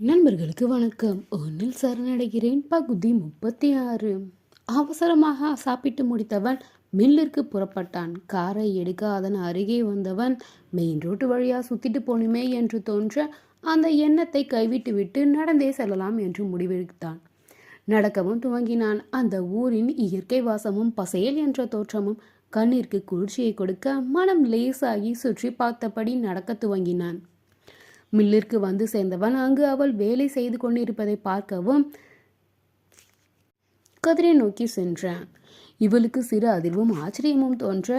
நண்பர்களுக்கு வணக்கம். ஒன்றில் சரணடைகிறேன். பகுதி முப்பத்தி ஆறு அவசரமாக சாப்பிட்டு முடித்தவன் மில்லிற்கு புறப்பட்டான். காரை எடுக்க அதன் அருகே வந்தவன் மெயின் ரோட்டு வழியாக சுத்திட்டு போகணுமே என்று தோன்ற அந்த எண்ணத்தை கைவிட்டுவிட்டு நடந்தே செல்லலாம் என்று முடிவெடுத்தான். நடக்கவும் துவங்கினான். அந்த ஊரின் இயற்கை வாசமும் பசேல் என்ற தோற்றமும் கண்ணிற்கு குளிர்ச்சியை கொடுக்க மனம் லேசாகி சுற்றி பார்த்தபடி நடக்கத் துவங்கினான். மில்லிற்கு வந்து சேர்ந்தவன். அங்கு அவள் வேலை செய்து கொண்டிருப்பதை பார்க்கவும் கதிரை நோக்கி சென்றான். இவளுக்கு சிறு அதிர்வும் ஆச்சரியமும் தோன்ற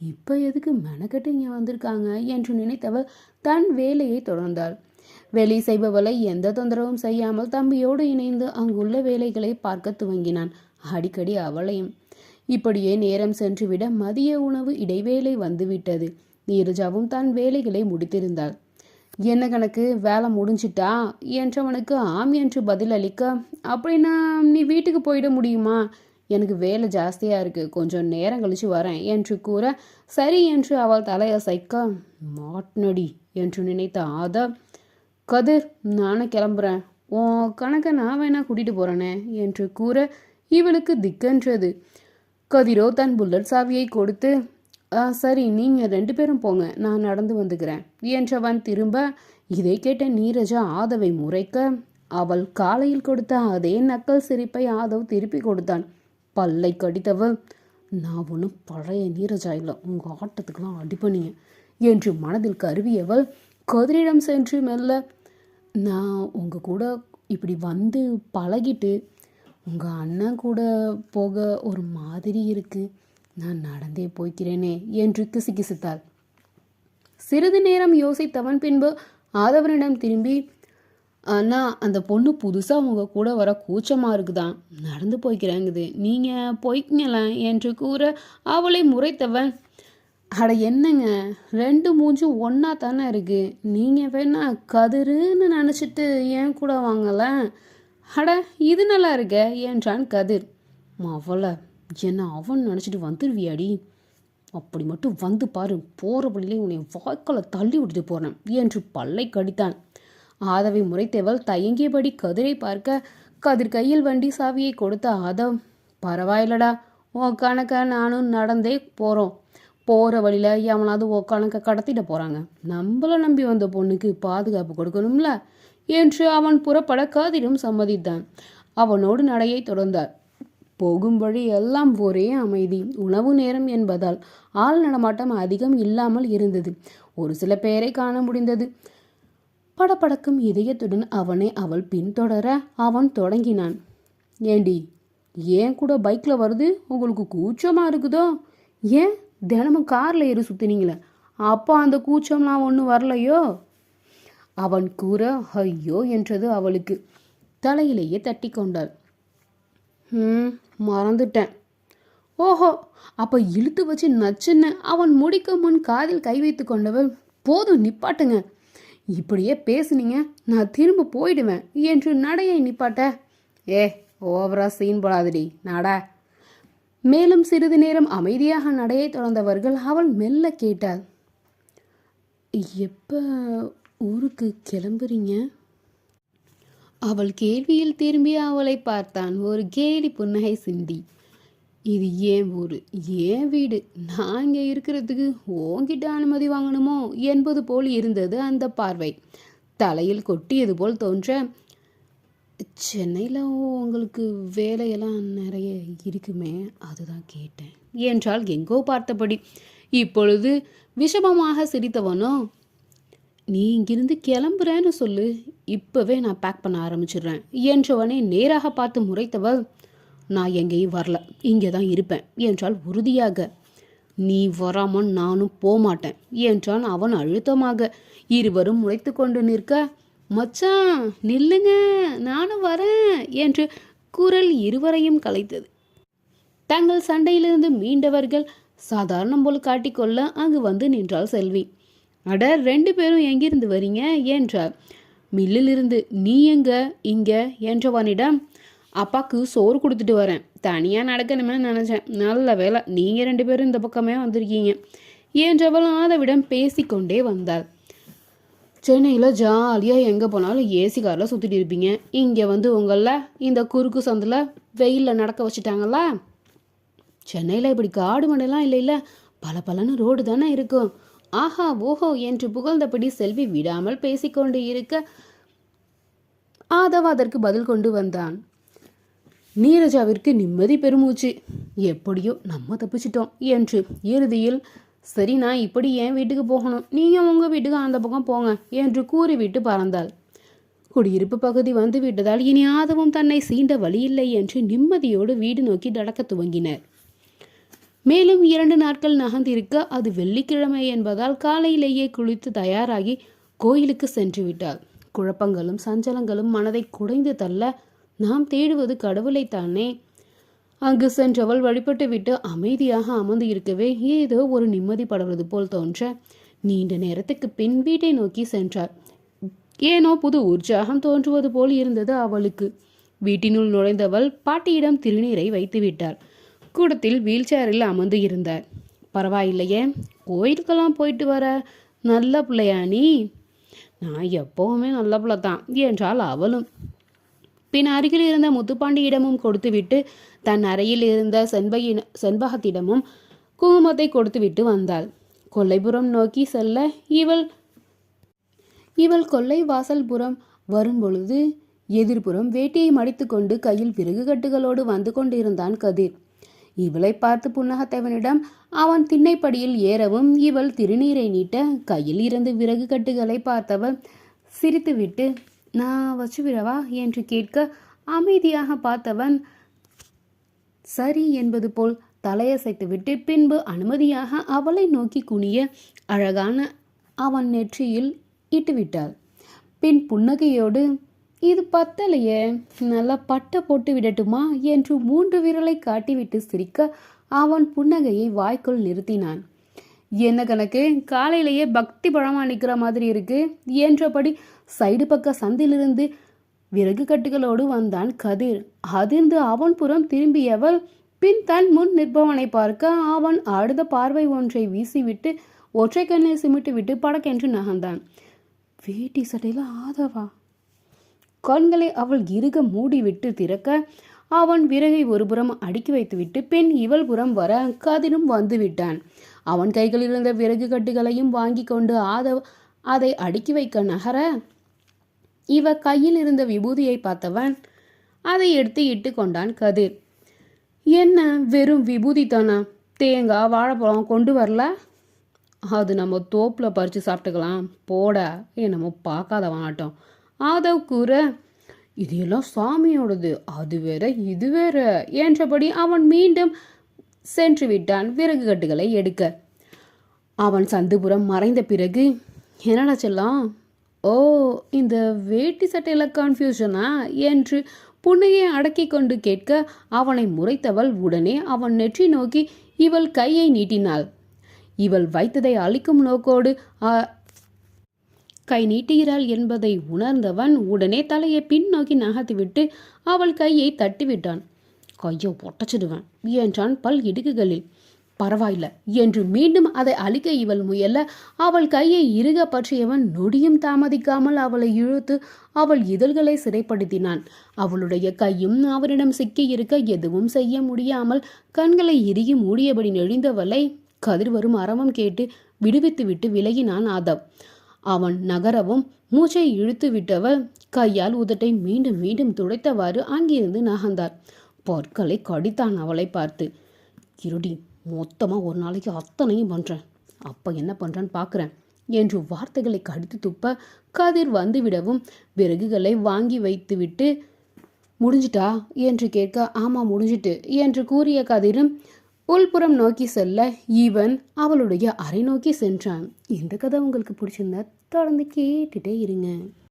இப்போ எதுக்கு மெனக்கட்டு இங்கே வந்திருக்காங்க? என்று நினைத்தவள் தன் வேலையை தொடர்ந்தாள். வேலை செய்பவளை எந்த தொந்தரவும் செய்யாமல் தம்பியோடு இணைந்து அங்குள்ள வேலைகளை பார்க்க துவங்கினான். அடிக்கடி அவளையும். இப்படியே நேரம் சென்றுவிட மதிய உணவு இடைவேளை வந்துவிட்டது. நீரஜாவும் தன் வேலைகளை முடித்திருந்தாள். என்ன கணக்கு? வேலை முடிஞ்சிட்டா? என்றவனுக்கு ஆம் என்று பதில் அளிக்க அப்படின்னா நீ வீட்டுக்கு போயிட முடியுமா? எனக்கு வேலை ஜாஸ்தியாக இருக்குது கொஞ்சம் நேரம் கழிச்சு வரேன் என்று கூற சரி என்று அவள் தலையசைக்க மாட்னடி என்று நினைத்த ஆதா கதிர் நானும் கிளம்புறேன். உன் கணக்கை நான் வேணா கூட்டிகிட்டு போகிறேனே என்று கூற இவளுக்கு திக்கென்றது. கதிரோ தன் புல்லட் சாவியை கொடுத்து சரி நீங்கள் ரெண்டு பேரும் போங்க நான் நடந்து வந்துக்கிறேன் என்றவன் திரும்ப இதை கேட்ட நீரஜா ஆதவை முறைக்க அவள் காலையில் கொடுத்த அதே நக்கல் சிரிப்பை ஆதவ் திருப்பி கொடுத்தான். பல்லை கடித்தவள் நான் ஒன்றும் பழைய நீரஜா இல்லை உங்கள் ஆட்டத்துக்கெல்லாம் அடிப்பணிங்க என்று மனதில் கருவியவள் கதிரிடம் சென்று மெல்ல நான் உங்கள் கூட இப்படி வந்து பழகிட்டு உங்கள் அண்ணன் கூட போக ஒரு மாதிரி இருக்குது நான் நடந்தே போய்க்கிறேனே என்று கிசுகிசுத்தாள். சிறிது நேரம் யோசித்தவன் பின்பு ஆதவனிடம் திரும்பி அண்ணா அந்த பொண்ணு புதுசாக உங்கள் கூட வர கூச்சமாக இருக்குதான். நடந்து போய்க்கிறாங்குது. நீங்கள் போய்க்கிங்களேன் என்று கூற அவளை முறைத்தவன் அட என்னங்க? ரெண்டு மூஞ்சும் ஒன்றா தானே இருக்குது நீங்கள் வேணா கதிருன்னு நினச்சிட்டு ஏன் கூட வாங்கல? அட இது நல்லா இருக்க என்றான் கதிர். அவளை என்ன அவன் நினச்சிட்டு வந்துருவியாடி? அப்படி மட்டும் வந்து பாரு போகிற வழியிலே உன்னை வாய்க்கால தள்ளி விட்டுட்டு போகிறேன் என்று பல்லை கடித்தான். ஆதவை முறைத்தவள் தயங்கியபடி கதிரை பார்க்க கதிர் கையில் வண்டி சாவியை கொடுத்த ஆதவ் பரவாயில்லடா ஓ கணக்க நானும் நடந்தே போகிறோம் போகிற வழியில் எவனாவது ஓ கணக்க கடத்திட்டு போகிறாங்க நம்மள நம்பி வந்த பொண்ணுக்கு பாதுகாப்பு கொடுக்கணும்ல? என்று அவன் புறப்பட கதிரும் சம்மதித்தான். அவனோடு நடையை தொடர்ந்தார். போகும் வழி எல்லாம் ஒரே அமைதி. உணவு நேரம் என்பதால் ஆள் நடமாட்டம் அதிகம் இல்லாமல் இருந்தது. ஒரு சில பேரை காண முடிந்தது. படபடக்கும் இதயத்துடன் அவனை அவள் பின்தொடர அவன் தொடங்கினான். ஏண்டி ஏன் கூட பைக்கில் வருது? உங்களுக்கு கூச்சமாக இருக்குதோ? ஏன் தினமும் காரில் ஏறி சுற்றினீங்களே அப்போ அந்த கூச்சம்லாம் ஒன்றும் வரலையோ? அவன் கூற ஐயோ என்றது அவளுக்கு தலையிலேயே தட்டி கொண்டாள். ம் மறந்துட்டேன். ஓஹோ அப்போ இழுத்து வச்சு நச்சுன்னு அவன் முடிக்க முன் காதில் கை வைத்து கொண்டவள் போதும் நிப்பாட்டுங்க. இப்படியே பேசுனீங்க நான் திரும்ப போயிடுவேன் என்று நடையை நிப்பாட்ட ஏ ஓவரா சீன் போடாதடி நட. மேலும் சிறிது நேரம் அமைதியாக நடையை தொடர்ந்தவர்கள் அவள் மெல்ல கேட்டாள் எப்போ ஊருக்கு கிளம்புறீங்க? அவள் கேள்வியில் திரும்பி அவளை பார்த்தான் ஒரு கேலி புன்னகை சிந்தி. இது ஏன் ஊர்? ஏன் வீடு? நான் இங்கே இருக்கிறதுக்கு ஓங்கிட்ட அனுமதி வாங்கணுமோ? என்பது போல் இருந்தது அந்த பார்வை. தலையில் கொட்டியது போல் தோன்ற சென்னையில் உங்களுக்கு வேலையெல்லாம் நிறைய இருக்குமே அதுதான் கேட்டேன் என்றால் எங்கோ பார்த்தபடி. இப்பொழுது விஷமமாக சிரித்தவனோ நீ இங்கிருந்து கிளம்புறேன்னு சொல்லு. இப்போவே நான் பேக் பண்ண ஆரம்பிச்சிடுறேன். என்றவனை நேராக பார்த்து முறைத்தவள் நான் எங்கேயும் வரல. இங்கே தான் இருப்பேன். என்றால் உறுதியாக. நீ வராமல் நானும் போமாட்டேன். என்றான் அவன் அழுத்தமாக. இருவரும் முளைத்து கொண்டு நிற்க மச்சான் நில்லுங்க. நானும் வரேன். என்று குரல் இருவரையும் கலைத்தது. தங்கள் சண்டையிலிருந்து மீண்டவர்கள் சாதாரணம் போல் காட்டிக்கொள்ள அங்கு வந்து நின்றாள் செல்வி. அட ரெண்டு பேரும் எங்கிருந்து வரீங்க? என்றார். மில்லிலிருந்து நீ எங்க? இங்க? என்றவனிடம் அப்பாவுக்கு சோறு கொடுத்துட்டு வரேன். தனியாக நடக்கணுமே நினச்சேன். நல்ல வேலை நீங்கள் ரெண்டு பேரும் இந்த பக்கமே வந்திருக்கீங்க. என்றவள் ஆதவிடம் பேசிக்கொண்டே வந்தாள். சென்னையில் ஜாலியாக எங்கே போனாலும் ஏசி காரில் சுற்றிட்டு இருப்பீங்க. இங்கே வந்து உங்களில் இந்த குறுக்கு சந்தில் வெயிலில் நடக்க வச்சுட்டாங்களா? சென்னையில் இப்படி காடு மண்டெல்லாம் இல்லை இல்லை பல பலன்னு ரோடு தானே இருக்கும். ஆஹா ஓஹோ என்று புகழ்ந்தபடி செல்வி விடாமல் பேசிக்கொண்டு இருக்க ஆதவ அதற்கு பதில் கொண்டு வந்தான். நீரஜாவிற்கு நிம்மதி பெருமூச்சு. எப்படியோ நம்ம தப்பிச்சிட்டோம் என்று இறுதியில் சரி நான் இப்படி என் வீட்டுக்கு போகணும். நீங்கள் உங்கள் வீட்டுக்கு அந்த பக்கம் போங்க என்று கூறிவிட்டு பறந்தாள். குடியிருப்பு பகுதி வந்து விட்டதால் இனி ஆதவும் தன்னை சீண்ட வழியில்லை என்று நிம்மதியோடு வீடு நோக்கி நடக்க துவங்கினர். மேலும் இரண்டு நாட்கள் நகர்ந்திருக்க அது வெள்ளிக்கிழமை என்பதால் காலையிலேயே குளித்து தயாராகி கோயிலுக்கு சென்று விட்டாள் குழப்பங்களும் சஞ்சலங்களும் மனதை குடைந்து தள்ள நாம் தேடுவது கடவுளைத்தானே அங்கு சென்றவள் வழிபட்டு விட்டு அமைதியாக அமர்ந்து இருக்கவே ஏதோ ஒரு நிம்மதி படுவது போல் தோன்ற நீண்ட நேரத்துக்கு பின் வீட்டை நோக்கி சென்றார் ஏனோ புது உற்சாகம் தோன்றுவது போல் இருந்தது அவளுக்கு. வீட்டினுள் நுழைந்தவள் பாட்டியிடம் திருநீரை வைத்து விட்டாள் கூடத்தில் வீல் சேரில் அமர்ந்து இருந்தார். பரவாயில்லையே கோயிலுக்கெல்லாம் போயிட்டு வர நல்ல பிள்ளையா நீ? நான் எப்பவுமே நல்ல பிள்ளை தான் என்றால் அவளும். பின் அருகில் இருந்த முத்துப்பாண்டியிடமும் கொடுத்துவிட்டு தன் அறையில் இருந்த செண்பகின செண்பகத்திடமும் குங்குமத்தை கொடுத்துவிட்டு வந்தாள். கொல்லைபுறம் நோக்கி செல்ல இவள் இவள் கொல்லை வாசல் புறம் வரும்பொழுது எதிர்ப்புறம் வேட்டியை மடித்துக்கொண்டு கையில் விறகு கட்டுகளோடு வந்து கொண்டிருந்தான் கதிர். இவளை பார்த்து புன்னகத்தவனிடம் அவன் திண்ணைப்படியில் ஏறவும் இவள் திருநீரை நீட்ட கையில் இருந்து விறகு கட்டுகளை பார்த்தவள் சிரித்துவிட்டு நான் வச்சு விடவா என்று கேட்க அமைதியாக பார்த்தவன் சரி என்பது போல் தலையசைத்துவிட்டு பின்பு அனுமதியாக அவளை நோக்கி குனிய அழகான அவன் நெற்றியில் இட்டுவிட்டாள். பின் புன்னகையோடு இது பத்தலையே. நல்லா பட்டை போட்டு விடட்டுமா என்று மூன்று விரலை காட்டிவிட்டு சிரிக்க அவன் புன்னகையை வாய்க்குள் நிறுத்தினான். என்ன கணக்கு? காலையிலேயே பக்தி பழமா நிற்கிற மாதிரி இருக்கு என்றபடி சைடு பக்க சந்திலிருந்து விறகு கட்டுகளோடு வந்தான் கதிர். அதிர்ந்து அவன் புறம் திரும்பியவள் பின் தன் முன் நிற்பவனை பார்க்க அவன் அடுத்த பார்வை ஒன்றை வீசிவிட்டு ஒற்றை கண்ணை சிமிட்டு விட்டு படக்கென்று நகர்ந்தான். வேட்டி சட்டையில் ஆதவா? கண்களை அவள் இறுக மூடிவிட்டு திறக்க அவன் விறகை ஒருபுறம் அடுக்கி வைத்துவிட்டு பின் இவள் புறம் வர கதிரும் வந்து விட்டான். அவன் கைகளில் இருந்த விறகு கட்டுகளையும் வாங்கி கொண்டு ஆதவ் அதை அடுக்கி வைக்க நகர இவ கையில் இருந்த விபூதியை பார்த்தவன் அதை எடுத்து இட்டு கொண்டான் கதிர். என்ன வெறும் விபூதி தானா? தேங்காய் வாழைப்பழம் கொண்டு வரல? அது நம்ம தோப்பில் பறித்து சாப்பிட்டுக்கலாம். போட. என்னமோ பார்க்காத ஆட்டம். ஆதவ் கூற இதெல்லாம் சுவாமியோடது சாமியோடது அது வேற இது வேற என்றபடி அவன் மீண்டும் சென்று விட்டான் விறகு கட்டுகளை எடுக்க. அவன் சந்துபுறம் மறைந்த பிறகு என்னடா செல்லாம்? ஓ இந்த வேட்டி சட்டையில் கன்ஃபியூஷனா என்று புன்னையை அடக்கி கொண்டு கேட்க அவனை முறைத்தவள் உடனே அவன் நெற்றி நோக்கி இவள் கையை நீட்டினாள். இவள் வைத்ததை அழிக்கும் நோக்கோடு கை நீட்டுகிறாள் என்பதை உணர்ந்தவன் உடனே தலையை பின்னோக்கி நகர்த்திவிட்டு அவள் கையை தட்டிவிட்டான். கையை ஒட்டச்சிடுவேன் என்றான் பல் இடுக்குகளில் பரவாயில்ல என்று மீண்டும் அதை அழிக்க இவள் முயல அவள் கையை இறுக பற்றியவன் நொடியும் தாமதிக்காமல் அவளை இழுத்து அவள் இதழ்களை சிறைப்படுத்தினான். அவளுடைய கையும் அவனிடம் சிக்கி இருக்க எதுவும் செய்ய முடியாமல் கண்களை இறுகி மூடியபடி நெழிந்தவளை கதிர் வரும் அரவம் கேட்டு விடுவித்துவிட்டு விலகினான் ஆதவ். அவன் நகரவும் மூச்சை இழுத்து விட்டவள் கையால் உதட்டை மீண்டும் மீண்டும் துடைத்தவாறு அங்கிருந்து நகர்ந்தார் பொற்களை கடித்தான் அவளை பார்த்து இருடி மொத்தமாக ஒரு நாளைக்கு அத்தனையும் பண்ணுறேன் அப்போ என்ன பண்ணுறான்னு பார்க்குறேன் என்று வார்த்தைகளை கடித்து துப்ப கதிர் வந்துவிடவும் விறகுகளை வாங்கி வைத்துவிட்டு முடிஞ்சிட்டா? என்று கேட்க ஆமாம் முடிஞ்சிட்டு என்று கூறிய கதிரும் உள்புறம் நோக்கி செல்ல ஈவன் அவளுடைய அறை நோக்கி சென்றான். இந்த கதை உங்களுக்கு பிடிச்சிருந்தா தொடர்ந்து கேட்டுட்டே இருங்க.